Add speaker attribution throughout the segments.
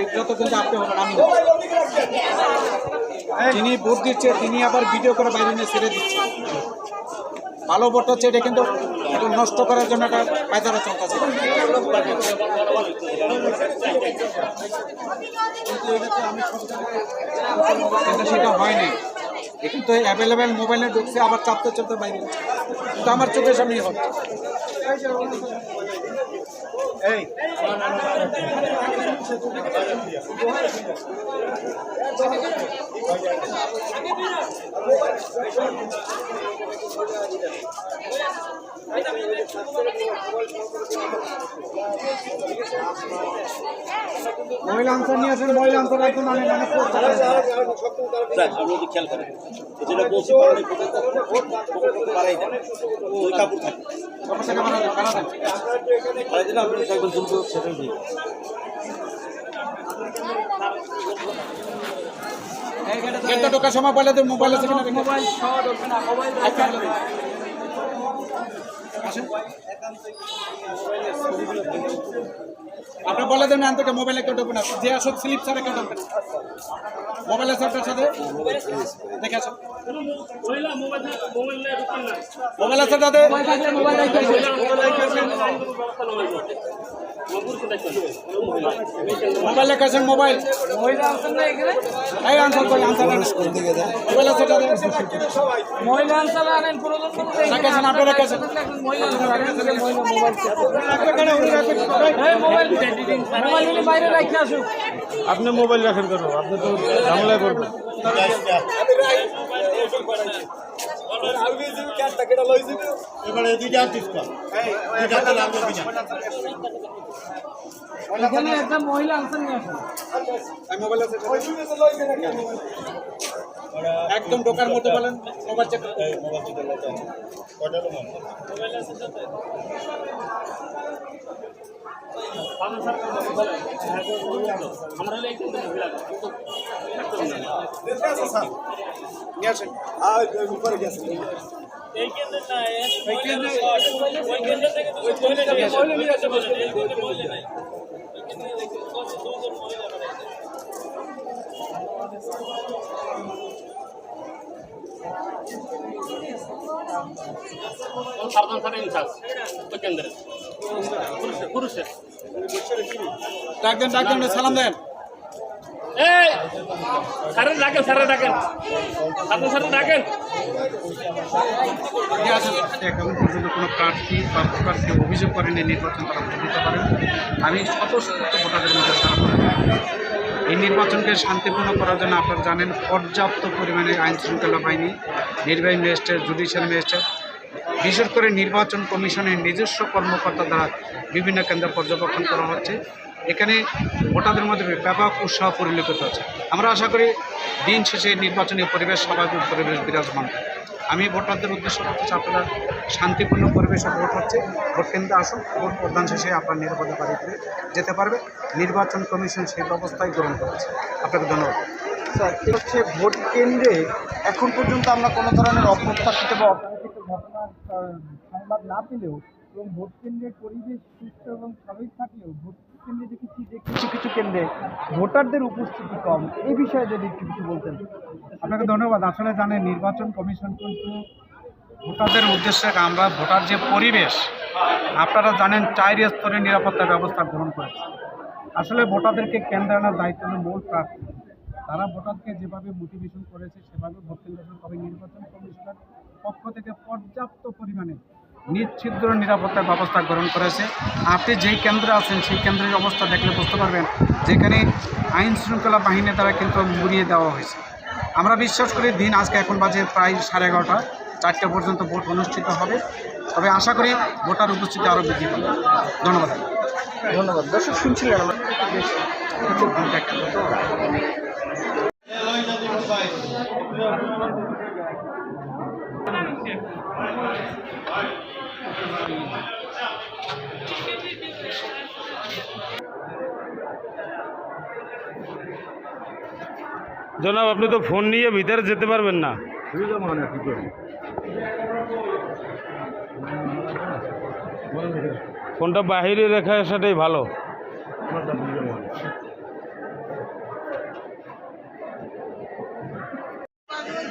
Speaker 1: বিব্রত কিন্তু ভোট দিচ্ছে, তিনি আবার ভিডিও করে বাইরে নিয়ে ছেড়ে দিচ্ছে। ভালো ভোট হচ্ছে, এটা কিন্তু নষ্ট করার জন্য একটা পায়তারা চলতেছে। সেটা হয়নি। এ কিন্তু অ্যাভেলেবেল মোবাইলে ঢুকছে, আবার চাপতে চাপতে বাইরে। কিন্তু আমার চোখের সামনেই হচ্ছে মহিলা আনসার নিয়ে আসেন মহিলা আনসার একজন আমি মানে
Speaker 2: আপনি খেয়াল করেন যেটা বলছি ওই কাপড় থাকে
Speaker 1: সমস্যাটা
Speaker 2: কিন্তু সেটাই দিই
Speaker 1: গেটটা ঢোকার সময় বলে মোবাইল আছে কিনা মোবাইল আপনি বলে দেন আনতে মোবাইলে কেউ ঢুকবে না। যে আসো স্লিপ ছাড়া কেউ ঢুকবে মোবাইলের মোবাইল আপনার সাথে? দেখে আসুন। মোবাইল আছে মোবাইল লেখা আছেন মোবাইল। এই আনসার কই আনসার মোবাইল আছে তাদের
Speaker 3: মহিলা আনসারে আনেন প্রয়োজন কোনো
Speaker 1: রাখেছেন আপনি রাখেছেন
Speaker 3: মহিলা আনসার আনেন যে মহিলা মোবাইল এই মোবাইল মোবাইল নিলে বাইরে রেখে আসুক।
Speaker 4: আপনি মোবাইল রাখেন কেন? আপনি তো ঝামেলায় পড়বেন।
Speaker 2: এবারে দুইটা আর্টিস্ট কর। দুইটা তাহলে আমরা বিনা
Speaker 3: এখানে একটা মহিলা আনসার নিয়ে আসুন
Speaker 1: এই মোবাইল আছে একদম ঢোকার মতো বলেন মোবাইল চেক
Speaker 2: মোবাইল থেকে লাইট আছে? কয়টা রুম
Speaker 1: নিয়ে
Speaker 5: সাবধান থাকেন ইনচার্জ ওই কেন্দ্রে পুরুষের
Speaker 1: ডাক দেন ডাক দেন সালাম দেন।
Speaker 5: এই স্যারের ডাকেন স্যারের ডাকেন। সাবধান স্যারের ডাকেন।
Speaker 1: এখন পর্যন্ত কোনো প্রার্থী বা ভোটারকে অভিযোগ করেনি নির্বাচন তারা ভোট দিতে পারেন। আমি স্বতঃস্ফূর্ত ভোটারদের মধ্যে এই নির্বাচনকে শান্তিপূর্ণ করার জন্য আপনারা জানেন পর্যাপ্ত পরিমাণে আইন শৃঙ্খলা বাহিনী নির্বাহী ম্যাজিস্ট্রেট জুডিশিয়াল ম্যাজিস্ট্রেট বিশেষ করে নির্বাচন কমিশনের নিজস্ব কর্মকর্তা দ্বারা বিভিন্ন কেন্দ্র পর্যবেক্ষণ করা হচ্ছে। এখানে ভোটারদের মধ্যে ব্যাপক উৎসাহ পরিলক্ষিত হচ্ছে। আমরা আশা করি দিন শেষে নির্বাচনী পরিবেশ, স্বাভাবিক পরিবেশ বিরাজমান। আমি ভোটারদের উদ্দেশ্য করতেছি আপনারা শান্তিপূর্ণ পরিবেশে ভোট হচ্ছে। ভোট কেন্দ্রে আসুন, ভোট প্রদান শেষে আপনার নিরাপদে বাড়িতে যেতে পারবে। নির্বাচন কমিশন সেই ব্যবস্থাই গ্রহণ করেছে। আপনাকে ধন্যবাদ।
Speaker 4: স্যার হচ্ছে ভোট কেন্দ্রে এখন পর্যন্ত আমরা কোনো ধরনের অপ্রত্যাশিত বা ঘটনার সংবাদ না পেলেও এবং ভোট কেন্দ্রের পরিবেশ, সুস্থ এবং স্বাভাবিক থাকলেও ভোট কেন্দ্রে দেখেছি যে কিছু কিছু কেন্দ্রে ভোটারদের উপস্থিতি কম এই বিষয়ে যদি একটু কিছু বলতেন।
Speaker 1: আপনাকে ধন্যবাদ। আসলে জানেন নির্বাচন কমিশন কিন্তু ভোটারদের উদ্দেশ্যে আমরা ভোটার যে পরিবেশ, আপনারা জানেন চার স্তরের নিরাপত্তা ব্যবস্থা গ্রহণ করেছে। আসলে ভোটারদেরকে কেন্দ্রে আনার দায়িত্ব হলো মূল প্রার্থী। তারা ভোটারকে যেভাবে মোটিভেশন করেছে, সেভাবে ভোট কেন্দ্র তবে নির্বাচন কমিশনের পক্ষ থেকে পর্যাপ্ত পরিমাণে নিচ্ছিদ্র নিরাপত্তার ব্যবস্থা গ্রহণ করেছে। আপনি যেই কেন্দ্রে আছেন, সেই কেন্দ্রের অবস্থা দেখলে বুঝতে পারবেন যেখানে আইন শৃঙ্খলা বাহিনী দ্বারা কিন্তু মুড়িয়ে দেওয়া হয়েছে। আমরা বিশ্বাস করি দিন আজকে এখন বাজে প্রায় সাড়ে এগারোটা, চারটে পর্যন্ত ভোট অনুষ্ঠিত হবে। তবে আশা করি ভোটার উপস্থিতি আরও বৃদ্ধি পাবে। ধন্যবাদ।
Speaker 4: ধন্যবাদ। দর্শক, শুনছিলেন জনাব আপনি তো ফোন নিয়ে ভিতরে যেতে পারবেন না। ফোনটা বাহিরে রেখা আসাটাই ভালো।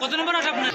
Speaker 3: কত নম্বর আছে আপনার?